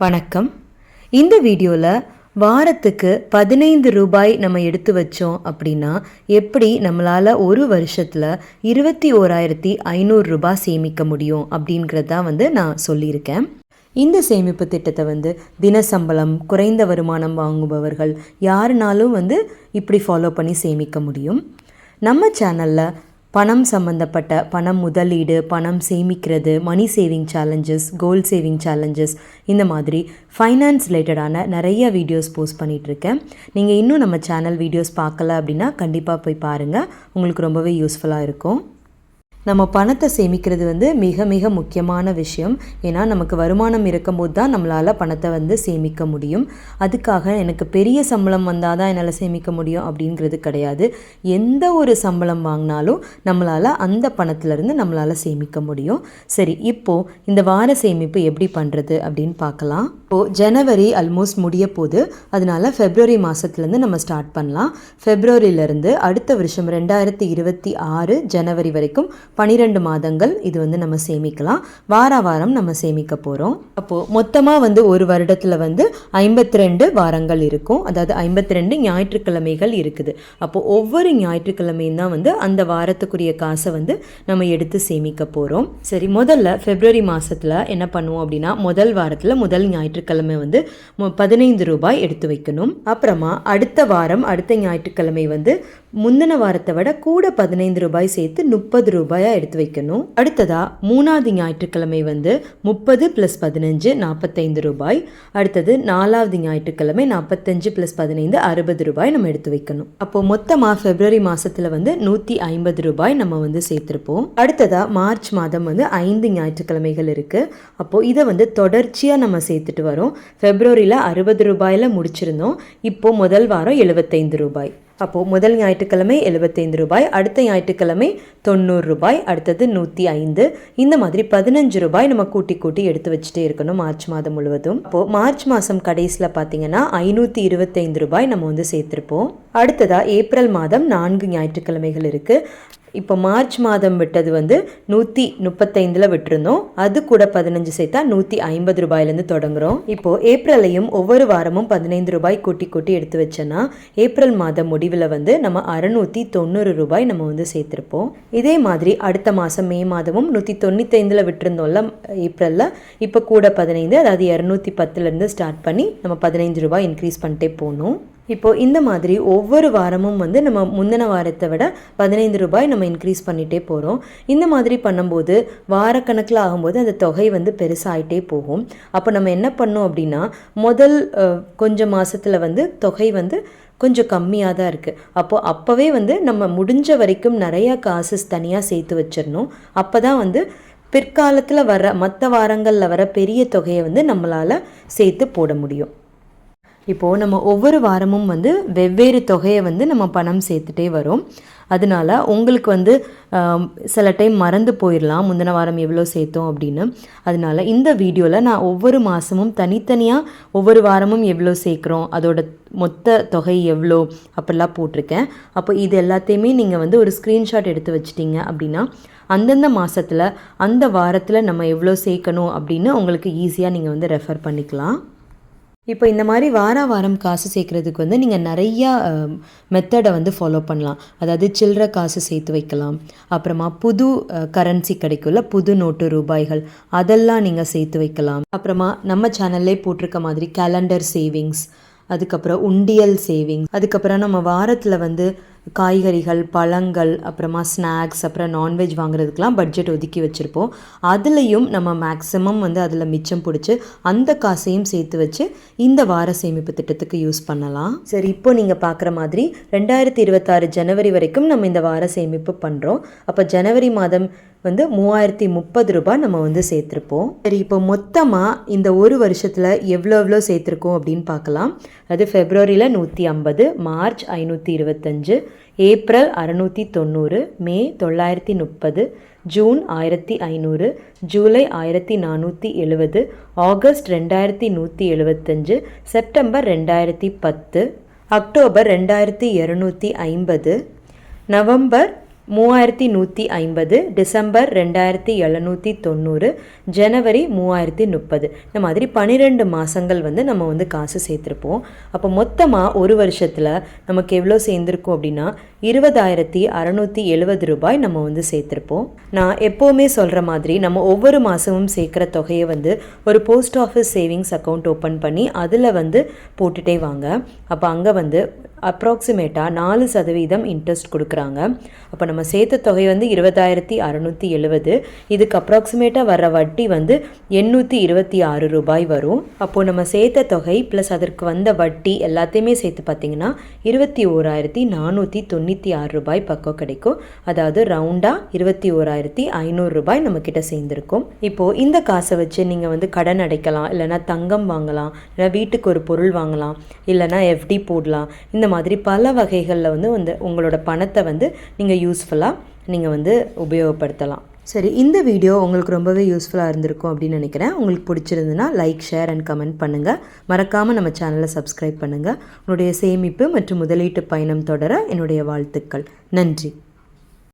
வணக்கம். இந்த வீடியோவில் வாரத்துக்கு பதினைந்து ரூபாய் நம்ம எடுத்து வச்சோம் அப்படின்னா எப்படி நம்மளால் ஒரு வருஷத்தில் இருபத்தி ஓராயிரத்தி ஐநூறு ரூபாய் சேமிக்க முடியும் அப்படிங்கிறது தான் வந்து நான் சொல்லியிருக்கேன். இந்த சேமிப்பு திட்டத்தை வந்து தினசம்பளம் குறைந்த வருமானம் வாங்குபவர்கள் யாருனாலும் வந்து இப்படி ஃபாலோ பண்ணி சேமிக்க முடியும். நம்ம சேனலில் பணம் சம்மந்தப்பட்ட பணம் முதலீடு பணம் சேமிக்கிறது money saving challenges goal saving challenges இந்த மாதிரி ஃபைனான்ஸ் ரிலேட்டடான நிறைய வீடியோஸ் போஸ்ட் பண்ணிகிட்ருக்கேன் நீங்கள் இன்னும் நம்ம சேனல் வீடியோஸ் பார்க்கல அப்படின்னா கண்டிப்பாக போய் பாருங்கள் உங்களுக்கு ரொம்பவே யூஸ்ஃபுல்லாக இருக்கும். நம்ம பணத்தை சேமிக்கிறது வந்து மிக மிக முக்கியமான விஷயம். ஏன்னா நமக்கு வருமானம் இருக்கும்போது தான் நம்மளால் பணத்தை வந்து சேமிக்க முடியும். அதுக்காக எனக்கு பெரிய சம்பளம் வந்தால் தான் என்னால் சேமிக்க முடியும் அப்படிங்கிறது கிடையாது. எந்த ஒரு சம்பளம் வாங்கினாலும் நம்மளால் அந்த பணத்திலேருந்து நம்மளால் சேமிக்க முடியும். சரி இப்போது இந்த வார சேமிப்பு எப்படி பண்ணுறது அப்படின்னு பார்க்கலாம். இப்போது ஜனவரி ஆல்மோஸ்ட் முடிய போகுது அதனால் ஃபெப்ரவரி மாதத்துலேருந்து நம்ம ஸ்டார்ட் பண்ணலாம். ஃபெப்ரவரியிலேருந்து அடுத்த வருஷம் ரெண்டாயிரத்தி இருபத்தி ஆறு ஜனவரி வரைக்கும் பனிரெண்டு மாதங்கள் இது வந்து நம்ம சேமிக்கலாம். வார வாரம் நம்ம சேமிக்க போகிறோம் அப்போது மொத்தமாக வந்து ஒரு வருடத்தில் வந்து ஐம்பத்தி ரெண்டு வாரங்கள் இருக்கும். அதாவது ஐம்பத்தி ரெண்டு ஞாயிற்றுக்கிழமைகள் இருக்குது. அப்போது ஒவ்வொரு ஞாயிற்றுக்கிழமையும் தான் வந்து அந்த வாரத்துக்குரிய காசை வந்து நம்ம எடுத்து சேமிக்க போகிறோம் சரி முதல்ல ஃபெப்ரவரி மாதத்தில் என்ன பண்ணுவோம் அப்படின்னா முதல் வாரத்தில் முதல் ஞாயிற்றுக்கிழமை வந்து பதினைந்து ரூபாய் எடுத்து வைக்கணும். அப்புறமா அடுத்த வாரம் அடுத்த ஞாயிற்றுக்கிழமை வந்து முந்தின வாரத்தை விட கூட பதினைந்து ரூபாய் சேர்த்து முப்பது ரூபாயாக எடுத்து வைக்கணும். அடுத்ததா மூணாவது ஞாயிற்றுக்கிழமை வந்து முப்பது ப்ளஸ் பதினஞ்சு நாற்பத்தைந்து ரூபாய். அடுத்தது நாலாவது ஞாயிற்றுக்கிழமை நாற்பத்தஞ்சு ப்ளஸ் பதினைந்து அறுபது ரூபாய் நம்ம எடுத்து வைக்கணும். அப்போ மொத்தமாக ஃபெப்ரவரி மாதத்தில் வந்து நூற்றி ஐம்பது ரூபாய் நம்ம வந்து சேர்த்துருப்போம். அடுத்ததா மார்ச் மாதம் வந்து ஐந்து ஞாயிற்றுக்கிழமைகள் இருக்குது அப்போ இதை வந்து தொடர்ச்சியாக நம்ம சேர்த்துட்டு வரோம். ஃபெப்ரவரியில் அறுபது ரூபாயில் முடிச்சிருந்தோம். இப்போ முதல் வாரம் எழுபத்தைந்து ரூபாய். அப்போது முதல் ஞாயிற்றுக்கிழமை எழுபத்தைந்து ரூபாய் அடுத்த ஞாயிற்றுக்கிழமை தொண்ணூறு ரூபாய் அடுத்தது நூற்றி ஐந்து. இந்த மாதிரி பதினஞ்சு ரூபாய் நம்ம கூட்டி கூட்டி எடுத்து வச்சுட்டே இருக்கணும் மார்ச் மாதம் முழுவதும். அப்போது மார்ச் மாதம் கடைசியில் பார்த்தீங்கன்னா ஐநூற்றி இருபத்தைந்து ரூபாய் நம்ம வந்து சேர்த்துருப்போம். அடுத்ததாக ஏப்ரல் மாதம் நான்கு ஞாயிற்றுக்கிழமைகள் இருக்குது இப்போ மார்ச் மாதம் விட்டது வந்து நூற்றி முப்பத்தைந்தில் விட்டுருந்தோம். அது கூட பதினஞ்சு சேர்த்தா நூற்றி ஐம்பது ரூபாயிலேருந்து தொடங்குறோம். இப்போது ஏப்ரலையும் ஒவ்வொரு வாரமும் பதினைந்து ரூபாய் கூட்டி கூட்டி எடுத்து வச்சோன்னா ஏப்ரல் மாதம் முடிவில் வந்து நம்ம அறநூற்றி தொண்ணூறு ரூபாய் நம்ம வந்து சேர்த்துருப்போம். இதே மாதிரி அடுத்த மாதம் மே மாதமும் நூற்றி தொண்ணூத்தைந்தில் விட்டுருந்தோம்ல ஏப்ரலில். இப்போ கூட பதினைந்து அதாவது இரநூத்தி பத்துலேருந்து ஸ்டார்ட் பண்ணி நம்ம பதினைஞ்சு ரூபாய் இன்க்ரீஸ் பண்ணிட்டே போகணும் இப்போ இந்த மாதிரி ஒவ்வொரு வாரமும் வந்து நம்ம முந்தின வாரத்தை விட பதினைந்து ரூபாய் நம்ம இன்க்ரீஸ் பண்ணிகிட்டே போகிறோம் இந்த மாதிரி பண்ணும்போது வாரக்கணக்கில் ஆகும்போது அந்த தொகை வந்து பெருசாகிட்டே போகும். அப்போ நம்ம என்ன பண்ணோம் அப்படின்னா முதல் கொஞ்சம் மாதத்தில் வந்து தொகை வந்து கொஞ்சம் கம்மியாக தான் இருக்குது அப்போது அப்போவே வந்து நம்ம முடிஞ்ச வரைக்கும் நிறையா காசஸ் தனியாக சேர்த்து வச்சிடணும். அப்போ தான் வந்து பிற்காலத்தில் வர மற்ற வாரங்களில் வர பெரிய தொகையை வந்து நம்மளால் சேர்த்து போட முடியும். இப்போது நம்ம ஒவ்வொரு வாரமும் வந்து வெவ்வேறு தொகையை வந்து நம்ம பணம் சேர்த்துட்டே வரோம். அதனால உங்களுக்கு வந்து சில டைம் மறந்து போயிடலாம் முந்தின வாரம் எவ்வளோ சேர்த்தோம் அப்படின்னு. அதனால இந்த வீடியோவில் நான் ஒவ்வொரு மாதமும் தனித்தனியாக ஒவ்வொரு வாரமும் எவ்வளோ சேர்க்குறோம் அதோட மொத்த தொகை எவ்வளோ அப்படிலாம் போட்டிருக்கேன். அப்போ இது எல்லாத்தையுமே நீங்கள் வந்து ஒரு ஸ்க்ரீன்ஷாட் எடுத்து வச்சிட்டிங்க அப்படின்னா அந்தந்த மாதத்தில் அந்த வாரத்தில் நம்ம எவ்வளோ சேர்க்கணும் அப்படின்னு உங்களுக்கு ஈஸியாக நீங்கள் வந்து ரெஃபர் பண்ணிக்கலாம். இப்போ இந்த மாதிரி வார வாரம் காசு சேர்க்குறதுக்கு வந்து நீங்கள் நிறையா மெத்தடை வந்து ஃபாலோ பண்ணலாம். அதாவது சில்லற காசு சேர்த்து வைக்கலாம். அப்புறமா புது கரன்சி கிடைக்கும்ல புது நோட்டு ரூபாய்கள் அதெல்லாம் நீங்கள் சேர்த்து வைக்கலாம். அப்புறமா நம்ம சேனல்லே போட்டிருக்க மாதிரி கேலண்டர் சேவிங்ஸ் அதுக்கப்புறம் உண்டியல் சேவிங்ஸ் அதுக்கப்புறம் நம்ம வாரத்தில் வந்து காய்கறிகள் பழங்கள் அப்புறமா ஸ்நாக்ஸ் அப்புறம் நான்வெஜ் வாங்குறதுக்கெலாம் பட்ஜெட் ஒதுக்கி வச்சுருப்போம். அதுலேயும் நம்ம மேக்ஸிமம் வந்து அதில் மிச்சம் பிடிச்சி அந்த காசையும் சேர்த்து வச்சு இந்த வார சேமிப்பு திட்டத்துக்கு யூஸ் பண்ணலாம். சரி இப்போ நீங்கள் பார்க்குற மாதிரி ரெண்டாயிரத்தி இருபத்தாறு ஜனவரி வரைக்கும் நம்ம இந்த வார சேமிப்பு பண்ணுறோம் அப்போ ஜனவரி மாதம் வந்து மூவாயிரத்தி முப்பது ரூபாய் நம்ம வந்து சேர்த்துருப்போம். சரி இப்போ மொத்தமாக இந்த ஒரு வருஷத்தில் எவ்வளோ எவ்வளோ சேர்த்துருக்கோம் அப்படின்னு பார்க்கலாம். அது ஃபெப்ரவரியில் நூற்றி ஐம்பது மார்ச் ஐநூற்றி இருபத்தஞ்சு ஏப்ரல் அறநூற்றி தொண்ணூறு மே தொள்ளாயிரத்தி முப்பது ஜூன் ஆயிரத்தி ஐநூறு ஜூலை ஆயிரத்தி நானூற்றி எழுபது ஆகஸ்ட் ரெண்டாயிரத்தி நூற்றி எழுபத்தஞ்சு செப்டம்பர் ரெண்டாயிரத்தி பத்து அக்டோபர் ரெண்டாயிரத்தி இரநூத்தி ஐம்பது நவம்பர் மூவாயிரத்தி நூற்றி ஐம்பது டிசம்பர் ரெண்டாயிரத்தி எழுநூற்றி தொண்ணூறு ஜனவரி மூவாயிரத்தி முப்பது. இந்த மாதிரி பன்னிரெண்டு மாதங்கள் வந்து நம்ம வந்து காசு சேர்த்துருப்போம். அப்போ மொத்தமாக ஒரு வருஷத்தில் நமக்கு எவ்வளோ சேர்ந்துருக்கும் அப்படின்னா இருபதாயிரத்தி அறநூற்றி எழுபது ரூபாய் நம்ம வந்து சேர்த்துருப்போம். நான் எப்போவுமே சொல்கிற மாதிரி நம்ம ஒவ்வொரு மாதமும் சேர்க்குற தொகையை வந்து ஒரு post office savings account open பண்ணி அதில் வந்து போட்டுட்டே வாங்க. அப்போ அங்கே வந்து அப்ராக்சிமேட்டாக நாலு சதவீதம் இன்ட்ரெஸ்ட் கொடுக்குறாங்க. அப்போ நம்ம சேர்த்த தொகை வந்து இருபதாயிரத்தி அறநூற்றி எழுபது. இதுக்கு அப்ராக்சிமேட்டாக வர வட்டி வந்து எண்ணூற்றி இருபத்தி ஆறு ரூபாய் வரும். அப்போது நம்ம சேர்த்த தொகை ப்ளஸ் அதற்கு வந்த வட்டி எல்லாத்தையுமே சேர்த்து பார்த்தீங்கன்னா இருபத்தி ஓராயிரத்தி நானூற்றி தொண்ணூற்றி ஆறு ரூபாய் பக்கம் கிடைக்கும். அதாவது ரவுண்டாக இருபத்தி ஓராயிரத்தி ஐநூறு ரூபாய் நம்மக்கிட்ட சேர்ந்துருக்கும். இப்போது இந்த காசை வச்சு நீங்கள் வந்து கடன் அடைக்கலாம் இல்லைனா தங்கம் வாங்கலாம் இல்லை வீட்டுக்கு ஒரு பொருள் வாங்கலாம் இல்லைனா எஃப்டி போடலாம். இந்த மாதிரி பல வகைகளில் வந்து வந்து உங்களோட பணத்தை வந்து நீங்கள் யூஸ்ஃபுல்லாக நீங்கள் வந்து உபயோகப்படுத்தலாம். சரி இந்த வீடியோ உங்களுக்கு ரொம்பவே யூஸ்ஃபுல்லாக இருந்திருக்கும் அப்படின்னு நினைக்கிறேன். உங்களுக்கு பிடிச்சிருந்துன்னா லைக் ஷேர் அண்ட் கமெண்ட் பண்ணுங்கள் மறக்காமல் நம்ம சேனலை சப்ஸ்கிரைப் பண்ணுங்கள் உங்களுடைய சேமிப்பு மற்றும் முதலீட்டு பயணம் தொடர என்னுடைய வாழ்த்துக்கள். நன்றி.